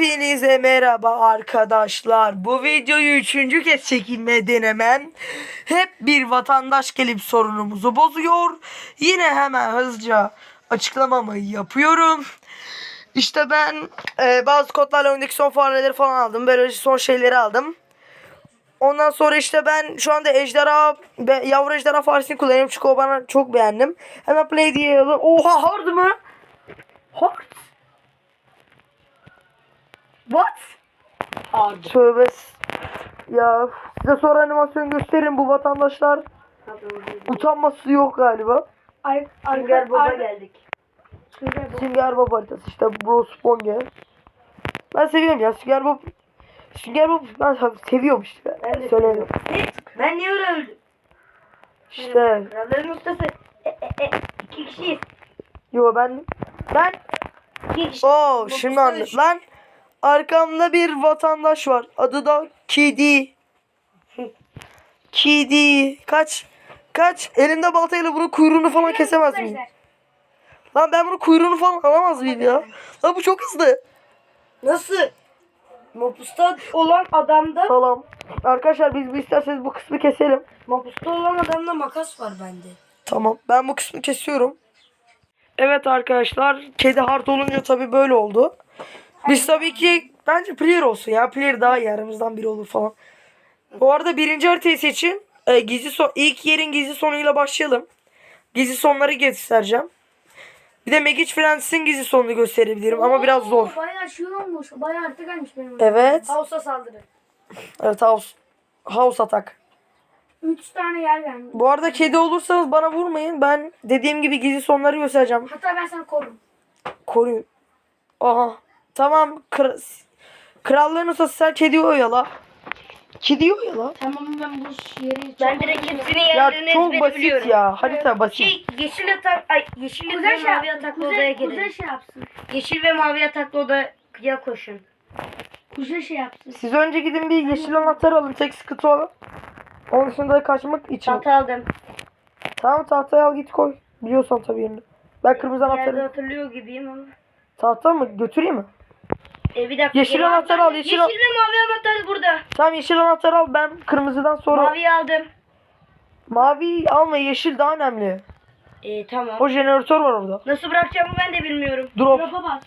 Hepinize merhaba arkadaşlar. Bu videoyu üçüncü kez çekilmeye denemem. Hep bir vatandaş gelip sorunumuzu bozuyor. Yine hemen hızlıca açıklamamı yapıyorum. İşte ben e, bazı kodlarla oyundaki son fareleri falan aldım. Böyle son şeyleri aldım. Ondan sonra işte ben şu anda ejderha, yavru ejderha faresini kullanıyorum. Çünkü o bana çok beğendim. Hemen play diye yazdım. Oha hard mı? Hard. What? Hard. Tövbe. Ya size sonra animasyon gösteririm bu vatandaşlar. Utanması yok galiba. Ay, Sünger Bob'a ar- geldik. Sünger Bob haritası işte Bro Sponge. Ben seviyorum ya Sünger Bob. Sünger Bob ben seviyorum işte. Ben de Söyleyeyim. Ben niye öyle öldüm? İşte Kralların ustası. E, e, e. İki kişiyiz. yo ben ben İki kişi. Oo şimdi anladım. Lan arkamda bir vatandaş var. Adı da Kidi. Kidi. Kaç. Kaç. Elinde baltayla bunun kuyruğunu falan kesemez miyim? Lan ben bunun kuyruğunu falan alamaz mıyım ya? Lan bu çok hızlı. Nasıl? Mapusta olan adamda Salam. Arkadaşlar biz bu isterseniz bu kısmı keselim. Mapusta olan adamda makas var bende. Tamam. Ben bu kısmı kesiyorum. Evet arkadaşlar. Kedi hard olunca tabii böyle oldu. Biz tabii ki bence player olsun ya. Player daha iyi aramızdan biri olur falan. Bu arada birinci haritayı seçin. Ee, gizli son ilk yerin gizli sonuyla başlayalım. Gizli sonları göstereceğim. Bir de Magic Friends'in gizli sonunu gösterebilirim ama biraz zor. Bayağı şey olmuş. Bayağı artık gelmiş benim. Evet. Hausa saldırı. Evet house. House atak. Üç tane yer gelmiş. Bu arada kedi olursanız bana vurmayın. Ben dediğim gibi gizli sonları göstereceğim. Hatta ben sana korurum. Koruyun. Aha. Tamam. Kra- Krallığın sen kedi oyala. Kedi oyala. Tamam ben bu yeri... Ben direkt hepsinin Ya yerlerini çok ezbere basit biliyorum. ya. Harita basit. Şey yeşil atak, ay yeşil Kuzey ve şey, mavi ataklı odaya kuzey, kuzey şey yapsın. Yeşil ve mavi ataklı odaya koşun. Kuzey şey yapsın. Siz önce gidin bir yeşil anahtar alın. Tek sıkıntı o. Onun dışında kaçmak için. Tahta aldım. Tamam tahtayı al git koy. Biliyorsan tabii yerini. Ben kırmızı Yerde anahtarı. hatırlıyor gibiyim ama. Tahta mı? Götüreyim mi? E bir dakika. Yeşil geri- anahtar al, yeşil Yeşil al. ve mavi anahtar burada. Tamam yeşil anahtarı al. Ben kırmızıdan sonra mavi, aldım. alma. Yeşil daha önemli. E tamam. O jeneratör var orada. Nasıl bırakacağımı ben de bilmiyorum. Drop. Drop'a bas.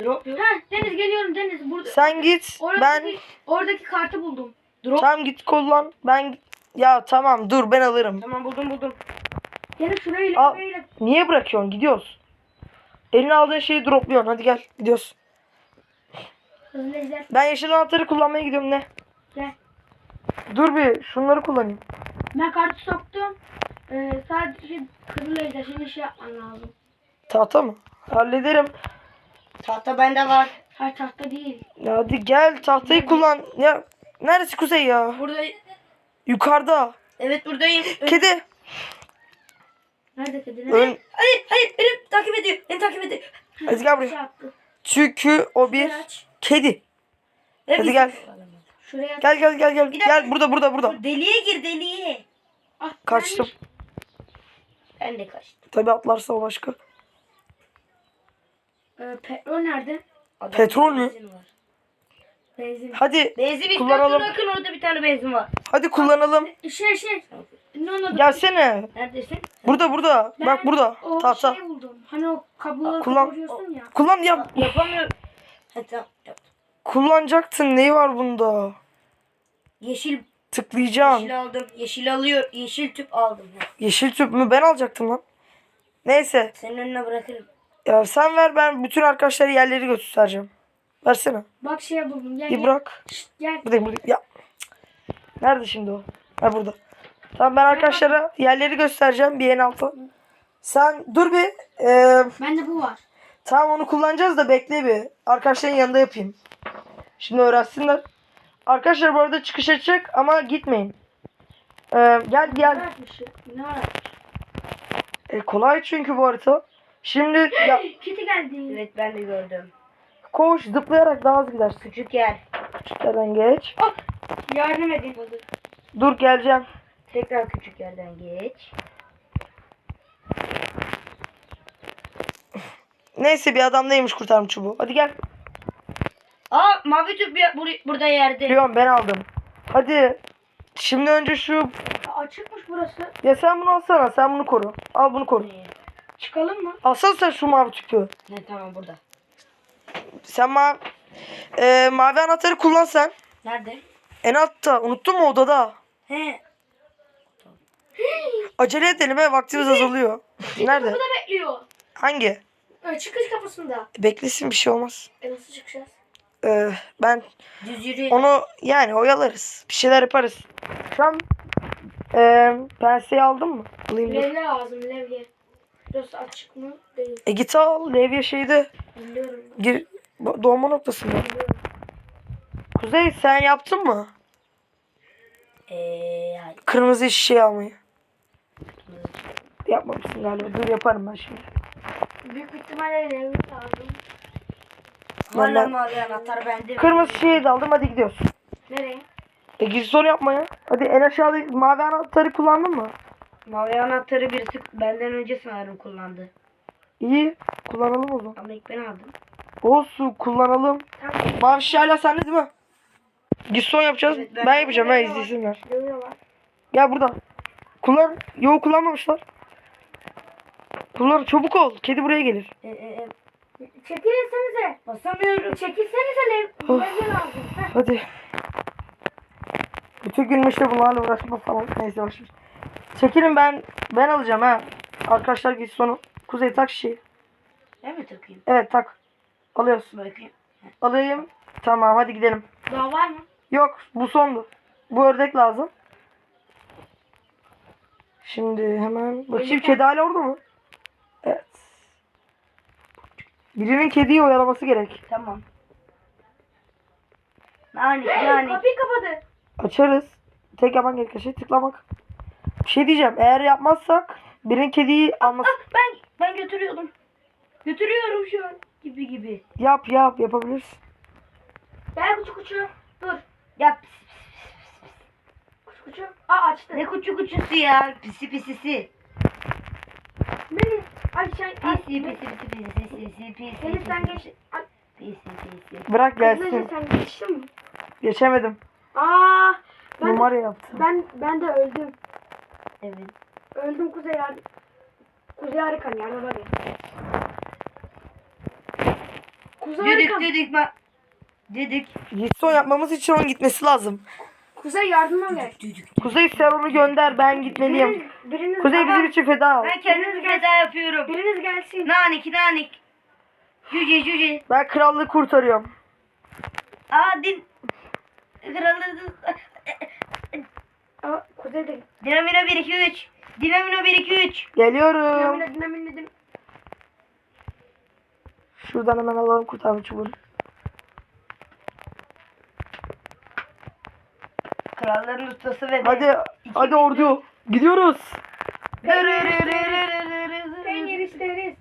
Drop yok. Ha Deniz geliyorum Deniz. Burada. Sen git. Oradaki, Ben oradaki kartı buldum. Drop. Tamam git kullan. Ben ya tamam dur ben alırım. Tamam buldum buldum. Deniz şurayı Al. ile Niye bırakıyorsun? Gidiyoruz. Eline aldığın şeyi dropluyorsun. Hadi gel gidiyoruz. Ben yeşil anahtarı kullanmaya gidiyorum ne? Gel. Dur bir şunları kullanayım. Ben kartı soktum. Ee, sadece kızıl ejder. Şimdi şey yapman lazım. Tahta mı? Hallederim. Tahta bende var. Hayır tahta değil. Ya hadi gel tahtayı kullan. Ya neresi kuzey ya? Burada. Yukarıda. Evet buradayım. Kedi. Nerede kedi? Ön. Hayır hayır beni takip ediyor. Beni takip ediyor. Hadi gel Şey buraya. yaptı. Çünkü o bir Aç. Kedi. Hadi gel. Şuraya Gel gel gel gel. dakika. Gel burada burada burada. Deliğe gir deliğe. Ah, Kaçtım. Ben de kaçtım. Tabi atlarsa o başka. Ee, petrol nerede? Adam Petrol mü? benzin var. Benzin. Hadi Benzin Kullanalım. bakın orada bir tane benzin var. hadi kullanalım. Şey şey. Ne adı? Gelsene. Neredesin? Burada burada. Ben Bak burada. O Tahta. şey buldum. Hani o kabloları Kullan- ya. Kullan ya. Yapamıyorum. Hadi tamam yap. Kullanacaktın. Neyi var bunda? Yeşil, Tıklayacağım. yeşil aldım. Yeşil alıyor. Yeşil tüp aldım. Ha, Yeşil tüp mü? Ben alacaktım lan. Neyse. Senin önüne bırakırım. Ya sen ver ben bütün arkadaşları yerleri göstereceğim. Versene. Bak şey buldum. Gel Bir gel. bırak. Şşt, gel. Buradayım buradayım. Ya. Nerede şimdi o? Ha burada. Tamam ben arkadaşlara yerleri göstereceğim bir en alta. Sen dur bir. Ee, Bende bu var. Tamam onu kullanacağız da bekle bir. Arkadaşların yanında yapayım. Şimdi öğrensinler. Arkadaşlar bu arada çıkış açacak ama gitmeyin. Ee, gel Ne gel. Ne aratmış? E, kolay çünkü bu harita. Şimdi ya, Kiti geldi. Evet ben de gördüm. koş zıplayarak daha hızlı gidersin. Küçük yer. Küçüklerden geç. Yardım edin. Dur geleceğim. Tekrar küçük yerden geç. Neyse bir adam neymiş kurtarmış çubuğu. Hadi gel. Aa mavi tüp ya- bur- burada yerde. Biliyorum ben aldım. Hadi. Şimdi önce şu Açıkmış burası. ya sen bunu alsana sen bunu koru. Al bunu koru. Çıkalım mı? Alsana sen şu mavi tüpü. Ne tamam burada. Sen mavi, e, mavi anahtarı kullan sen. Nerede? En altta. Unuttun mu odada? He. Acele edelim he vaktimiz azalıyor. Nerede? Kapıda bekliyor. Hangi? Ee, çıkış kapısında. Beklesin bir şey olmaz. E nasıl çıkacağız? Ee, ben Düz yürü. onu yani oyalarız. Bir şeyler yaparız. Şu an e, penseyi aldın mı? Alayım dur. Levye lazım levye. Burası açık mı? Değil. E git al. Levye şeyde. Biliyorum. Gir, doğma noktasında. Biliyorum. Kuzey sen yaptın mı? Eee hayır. Kırmızı şişeyi almayı. Yapmamışsın galiba. Dur yaparım ben şimdi. Büyük ihtimalle lazım. Ben- Hala mavi anahtar bende. Kırmızı şişeyi de aldım. Hadi gidiyoruz. Nereye? E gizli soru yapma ya. Hadi en aşağıdaki mavi anahtarı kullandın mı? Mavi anahtarı birisi benden önce sanırım kullandı. İyi. Kullanalım o zaman. Ama ilk ben aldım. Olsun kullanalım. Tamam. Mavi şişe hala sende değil mi? Gizli son yapacağız. Evet, ben, ben- yapacağım. Ben izlesinler. Gel burada. Kullan. Yok kullanmamışlar. Kullan çabuk ol. Kedi buraya gelir. E, e, e, Çekilsenize. basamıyorum. Çekilsenize lev Of. levye lazım. Heh. Hadi. Bütün gün işte bunlarla uğraşma falan. Neyse ver. Çekilin ben ben alacağım ha. Arkadaşlar git sonu. Kuzey tak şişeyi. Ben mi takayım? Evet tak. Alıyoruz. Bakayım. Alayım. Tamam hadi gidelim. Daha var mı? Yok bu sondu. Bu ördek lazım. Şimdi hemen bakayım kedi hala orada mı? Evet. Birinin kediyi oyalaması gerek. Tamam. Yani Hey, yani. kapıyı kapadı. Açarız. Tek yapan gereken şey tıklamak. Bir şey diyeceğim. Eğer yapmazsak birinin kediyi alması... Ah, ben ben götürüyordum. Götürüyorum şu an. Gibi gibi. Yap yap yapabilirsin. Gel kuçu kuçu. Dur. Ya pis, Kuçu kuçu. Aa açtı. ne kuçu kuçusu ya. Pisi pisisi. Beni. Ay sen. Ay, Pisi pisi pisi pisi pisi pisi Seni sen geç. Ay, Pisi pisi. Bırak Kızılca gelsin. sen geçtin mi? Geçemedim. Aa. Ben, Numara yaptım. ben, ben de öldüm. Evet. Öldüm Kuzey Ar- Kuzey Arikan yardıma gel. Kuzey Dedik Arikan. dedik ben. Dedik. Gitson yapmamız için onun gitmesi lazım. Kuzey yardıma gel. Kuzey sen onu gönder ben gitmeliyim. Biriniz, biriniz, Kuzey bizim için feda ol. Ben kendimi feda yapıyorum. biriniz gelsin. Nanik nanik. Cüce cüce. Ben krallığı kurtarıyorum. Aa din. Kralı. Aa, Kuzey de. Dinamino 1 2 3. Dinamino 1 2 3. Geliyorum. Dinamine dinamine din. Şuradan hemen alalım kurtarma çubuğunu. Kralların ustası ve Hadi hadi ordu. Gidiyoruz. Peynir isteriz.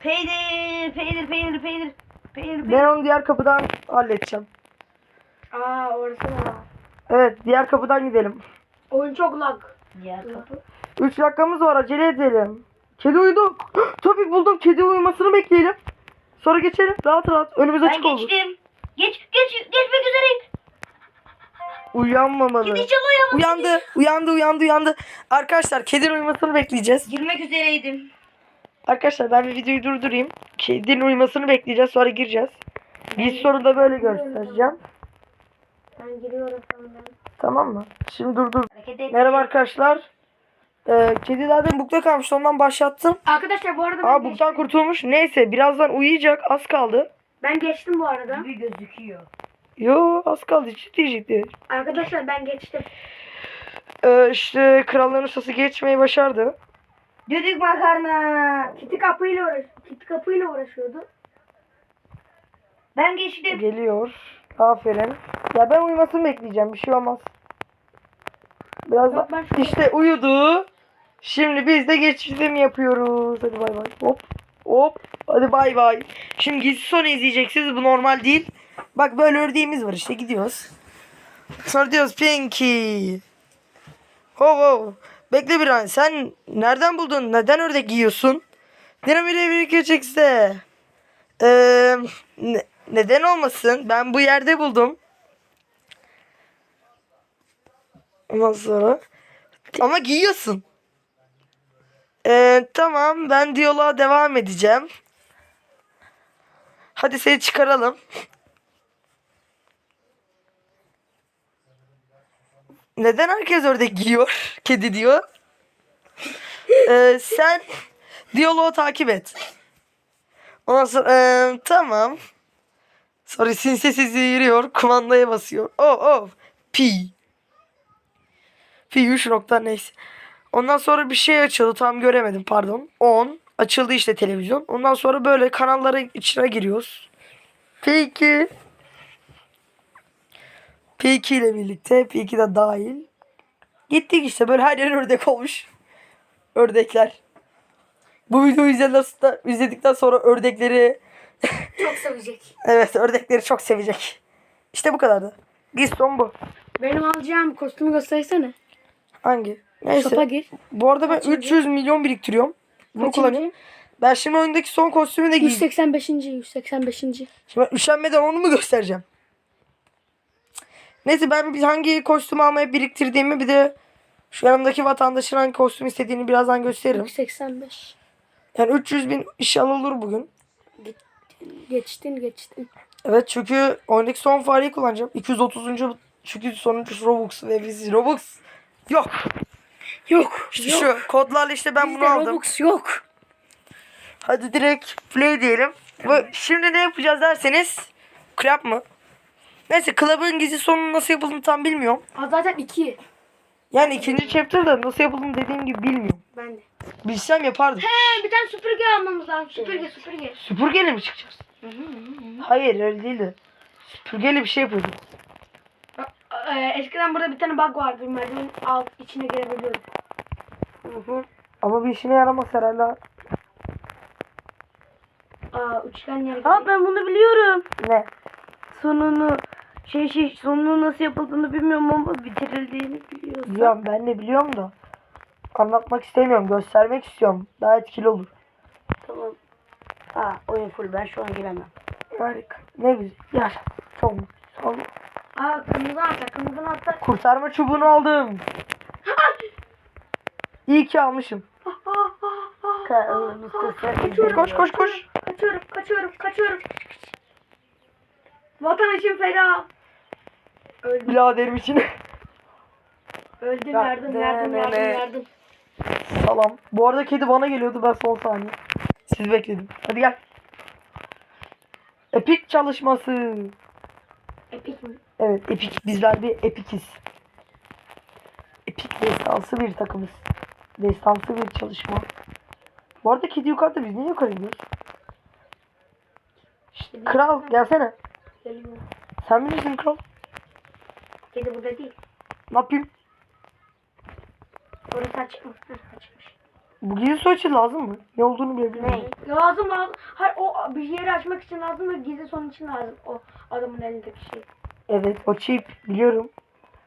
Peynir, peynir, peynir, peynir. Peynir, Ben onu diğer kapıdan halledeceğim. Aa orası da var. Evet diğer kapıdan gidelim. Oyun çok lag. Diğer kapı. 3 dakikamız var acele edelim. Kedi uyudu. Tabii buldum kedi uyumasını bekleyelim. Sonra geçelim rahat rahat önümüz Ben açık oldu. geçtim. Geç, geç, geçmek üzereyim. Uyanmamalı. Kedi çalıyor. Uyandı, uyandı, uyandı, uyandı. Arkadaşlar kedinin uyumasını bekleyeceğiz. Girmek üzereydim. Arkadaşlar ben bir videoyu durdurayım. Kedinin uyumasını bekleyeceğiz sonra gireceğiz. Bir soru da böyle göstereceğim. Ben giriyorum önden. Tamam mı? Şimdi durdur. Hareket et. Merhaba arkadaşlar. Ee, kedi zaten bukta kalmıştı ondan başlattım. Arkadaşlar bu arada ben, Aa buktan geçtim. kurtulmuş. Neyse birazdan uyuyacak az kaldı. ben geçtim bu arada. Gibi gözüküyor. Yo az kaldı ciddi ciddi. Arkadaşlar ben geçtim. Ee, işte kralların ustası geçmeyi başardı. Düdük makarna. Kiti kapıyla uğraş Kiti kapıyla uğraşıyordu. Ben geçtim. Geliyor. Aferin. Ya ben uyumasını bekleyeceğim. Bir şey olmaz. Biraz ben şu- işte uyudu. Şimdi biz de geçişim yapıyoruz. Hadi bay bay. Hop. Hop. Hadi bay bay. Şimdi gizli sonu izleyeceksiniz. Bu normal değil. Bak böyle ördeğimiz var işte gidiyoruz. Sonra diyoruz Pinky. Ho ho. Bekle bir an. Sen nereden buldun? Neden ördek yiyorsun? Dinamite bir geçekse. Eee ne- Neden olmasın? Ben bu yerde buldum. Ondan sonra ama giyiyorsun. Ee, tamam ben diyaloğa devam edeceğim. Hadi seni çıkaralım. Neden herkes ördek giyiyor? Kedi diyor. Ee, sen diyaloğu takip et. Ondan sonra ee, tamam. Sonra sinsi sizi yürüyor. Kumandaya basıyor. Oh oh. Pi. Pi 3 nokta neyse. Ondan sonra bir şey açıldı. Tam göremedim pardon. 10. Açıldı işte televizyon. Ondan sonra böyle kanalların içine giriyoruz. P2. P2 ile birlikte. P2 de dahil. Gittik işte böyle her yer ördek olmuş. Ördekler. Bu videoyu izledikten, izledikten sonra ördekleri Çok sevecek. evet ördekleri çok sevecek. İşte bu kadardı. Biz son bu. Benim alacağım kostümü göstersene. Hangi? Neyse. Sopa gir. Bu arada ben Kaçıncı? 300 milyon biriktiriyorum. Bunu Kaçıncı? kullanıyorum. Ben şimdi oyundaki son kostümü de giyeceğim. 185. 185. Şimdi ben üşenmeden onu mu göstereceğim? Neyse ben bir hangi kostüm almaya biriktirdiğimi bir de şu yanımdaki vatandaşın hangi kostüm istediğini birazdan gösteririm. 185. Yani 300 bin inşallah olur bugün. Geçtin geçtin. Evet çünkü oyundaki son fareyi kullanacağım. 230. çünkü sonuncusu Robux ve biz Robux yok. Yok. İşte şu kodlarla işte ben bunu Bizde aldım. Robux yok. Hadi direkt play diyelim. Ve şimdi ne yapacağız derseniz club mı? Neyse club'ın gizli sonu nasıl yapıldığını tam bilmiyorum. Aa, zaten 2. Yani ikinci chapter'da nasıl yapıldığını dediğim gibi bilmiyorum. Ben de. Bilsem yapardım. He bir tane süpürge almamız lazım. Süpürge süpürge. Süpürgeyle mi çıkacağız? Hayır öyle değildi. Süpürgeyle bir şey yapıyorduk. Ee, eskiden burada bir tane bug vardı. Merdiven alt içine girebiliyorduk. Ama bir işine yaramaz herhalde. Aa üçgen yer. Aa ben bunu biliyorum. Ne? Sonunu şey şey sonunu nasıl yapıldığını bilmiyorum ama bitirildiğini biliyorum. Biliyorum ben de biliyorum da. Anlatmak istemiyorum. Göstermek istiyorum. Daha etkili olur. Tamam. Aa oyun full ben şu an giremem. Harika. Ne güzel. Gel. Çok olun. Aa kırmızı anahtar. Kırmızı anahtar. Kurtarma çubuğunu aldım. İyi ki almışım. Kaçıyorum. Koş koş koş. Kaçıyorum. Kaçıyorum. Kaçıyorum. Vatan için feda. Öldüm. Biraderim için. Öldüm. Ya, Yardım. Yardım. Yardım. Yardım. Salam. Bu arada kedi bana geliyordu ben son saniye. Siz bekledim. Hadi gel. Epik çalışması. Epik mi? Evet epik. Bizler bir epikiz. Epik destansı bir takımız. Destansı bir çalışma. Bu arada kedi yukarıda biz niye yukarı gidiyoruz? Şşt, kral gelsene. Geliyor. Sen bilirsin kral. Kedi burada değil. Ne yapayım? Orası açık mı? Bu gizli su açı lazım mı? Ne olduğunu bile bilmiyorum. Lazım lazım. Hayır o bir yeri açmak için lazım ve gizli son için lazım. O adamın elindeki şey. Evet o chip biliyorum.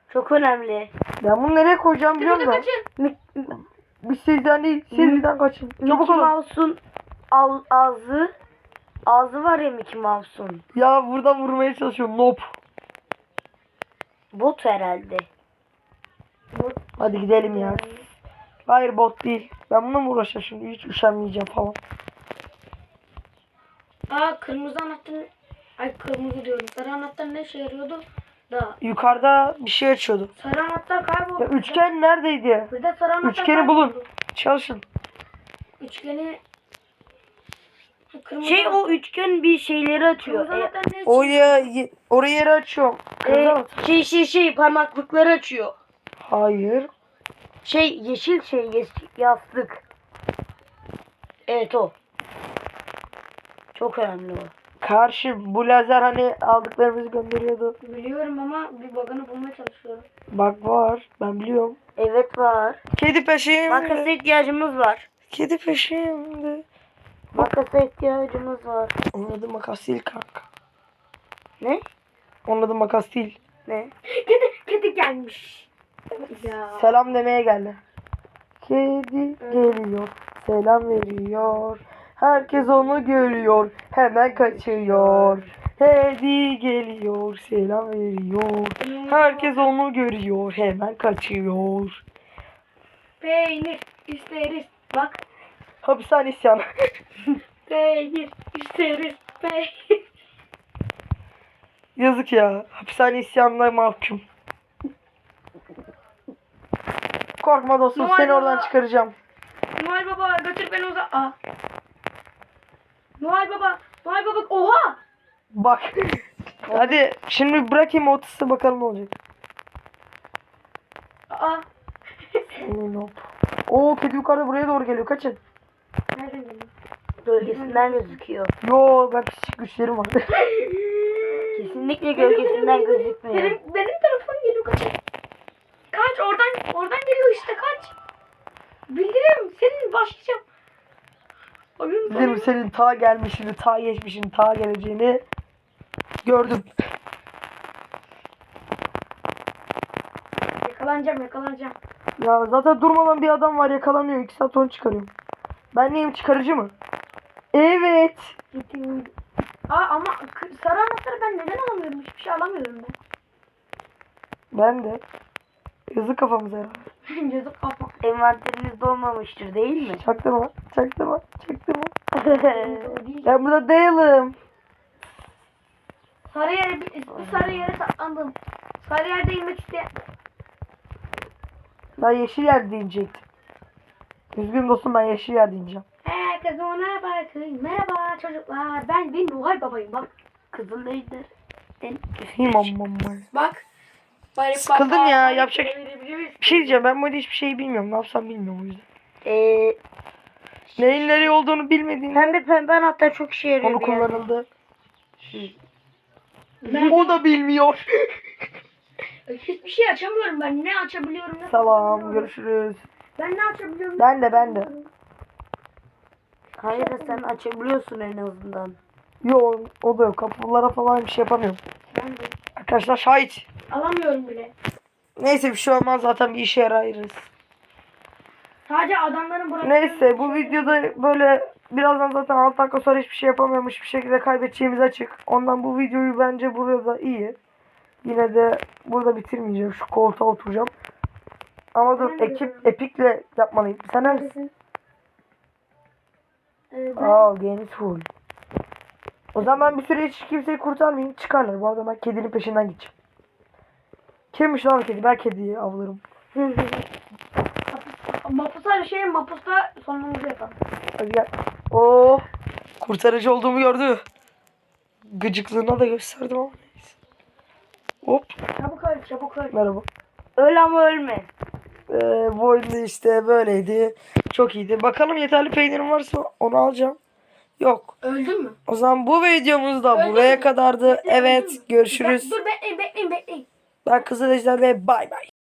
Çok önemli. Ben bunu nereye koyacağım biliyorum Burada da. kaçın. Biz sizden değil siz bizden kaçın. Çabuk Mickey olun. Mouse'un al- ağzı ağzı var ya Mickey Mouse'un. Ya buradan vurmaya çalışıyorum. Nope. Bot herhalde. Hadi gidelim ya. Hayır bot değil. Ben bununla mı uğraşacağım şimdi? Hiç üşenmeyeceğim falan. Aa kırmızı anahtar. Ay kırmızı diyorum. Sarı anahtar ne işe yarıyordu? Da. Yukarıda bir şey açıyordu. Sarı anahtar kayboldu. Ya üçgen neredeydi? Bir de sarı anahtar Üçgeni bulun. Çalışın. Üçgeni Kırmızı Şey o üçgen bir şeyleri açıyor. E? Oraya oraya yeri. Kırmızı e, şey şey şey parmaklıkları açıyor. Hayır. Şey yeşil şey yastık. Evet o. Çok önemli o. Karşı bu lazer hani aldıklarımızı gönderiyordu. Biliyorum ama bir bug'ını bulmaya çalışıyorum. Bak var. Ben biliyorum. Evet var. Kedi peşimde. Makasa ihtiyacımız var. Kedi peşimde. Makasa ihtiyacımız var. Onun adı makas değil kanka. Ne? Onun adı makas değil. Ne? Kedi, kedi gelmiş. Ya. Selam demeye geldi. Kedi geliyor. Selam veriyor. Herkes onu görüyor. Hemen kaçıyor. Hedi geliyor selam veriyor. Herkes onu görüyor hemen kaçıyor. Peynir isteriz. Bak. Hapishane isyanı. Peynir isteriz. Peynir. Yazık ya. Hapishane isyanına mahkum. Korkma dostum Noel seni oradan Baba. çıkaracağım. Noel Baba götür beni uza... Noel Baba. Noel Baba. Oha. Bak. Hadi şimdi bırakayım Otis'i bakalım ne olacak. Aa. Emin ol. Oo kedi yukarıda buraya doğru geliyor. Kaçın. Nereden geldin? Gölgesinden gözüküyor. Yo ben pislik güçlerim var. Kesinlikle gölgesinden gözükmüyor. Benim, benim tarafım geliyor kaç. Kaç oradan oradan geliyor işte kaç. Bildirim senin başlayacağım. Bilirim senin ta gelmişini, ta geçmişini, ta geleceğini gördüm. Yakalanacağım yakalanacağım. Ya zaten durmadan bir adam var yakalanıyor. 2 saat onu çıkarıyorum. Ben neyim çıkarıcı mı? Evet. Aa ama sarı anahtarı ben neden alamıyorum? Hiçbir şey alamıyorum ben. Ben de. Yazık kafamıza herhalde. Yazık kafam. Envanterinizde olmamıştır değil mi? Çaktırma, çaktırma, çaktırma. Ben burada değilim. Sarı yere bir- sarı yere saklandım. Sarı yerde inmek isteyen. Ben yeşil yer diyecektim. Üzgünüm dostum ben yeşil yer diyeceğim. Herkes ona bakın. Merhaba çocuklar. Ben bir Nuhay babayım bak. Kızıl ejder. En İmam mamma. Bak. Bari Sıkıldım ya, yapacak-. Bir şey diyeceğim ben böyle hiçbir şey bilmiyorum. Ne yapsam bilmiyorum o yüzden. Ee, Neyin nereye olduğunu bilmediğim pembe pembe anahtar çok işe yarıyor. konu bir yerde. kullanıldı. Ben- O da bilmiyor. Hiçbir şey açamıyorum ben. Ne açabiliyorum ne Tamam görüşürüz. Ben ne açabiliyorum? Ben de, ben de. Hayır sen açabiliyorsun en azından. Yok o da yok. Kapılara falan bir şey yapamıyorum. Ben de. Arkadaşlar şahit. Alamıyorum bile. Neyse bir şey olmaz zaten bir işe yararız. Sadece adamların bıraktığı... Neyse bu videoda böyle birazdan zaten 6 dakika sonra hiçbir şey yapamıyormuş bir şekilde kaybedeceğimiz açık. Ondan bu videoyu bence burada iyi. Yine de burada bitirmeyeceğim. Şu koltuğa oturacağım. Ama dur Ben ekip epikle yapmalıyım. Sen neredesin? Ee, ben... Aa geniş full. O zaman ben bir süre hiç kimseyi kurtarmayayım. Çıkarlar. Bu arada ben kedinin peşinden gideceğim. Kimmiş lan kedi? Ben kediyi avlarım. Mapusa şey mapusta sonumuzu yapalım. Hadi gel. Oo. Kurtarıcı olduğumu gördü. Gıcıklığına da gösterdim ama neyse. Hop. Çabuk öl çabuk öl. Merhaba. Öl ama ölme. Ee, bu oyunda işte böyleydi. Çok iyiydi. Bakalım yeterli peynirim varsa onu alacağım. Yok. Öldün mü? O zaman bu videomuz da Öldün buraya mü? kadardı. Öldün? Evet. Görüşürüz. Dur bekleyin bekleyin bekleyin. Ben Kızıl Ejder'le bay bay.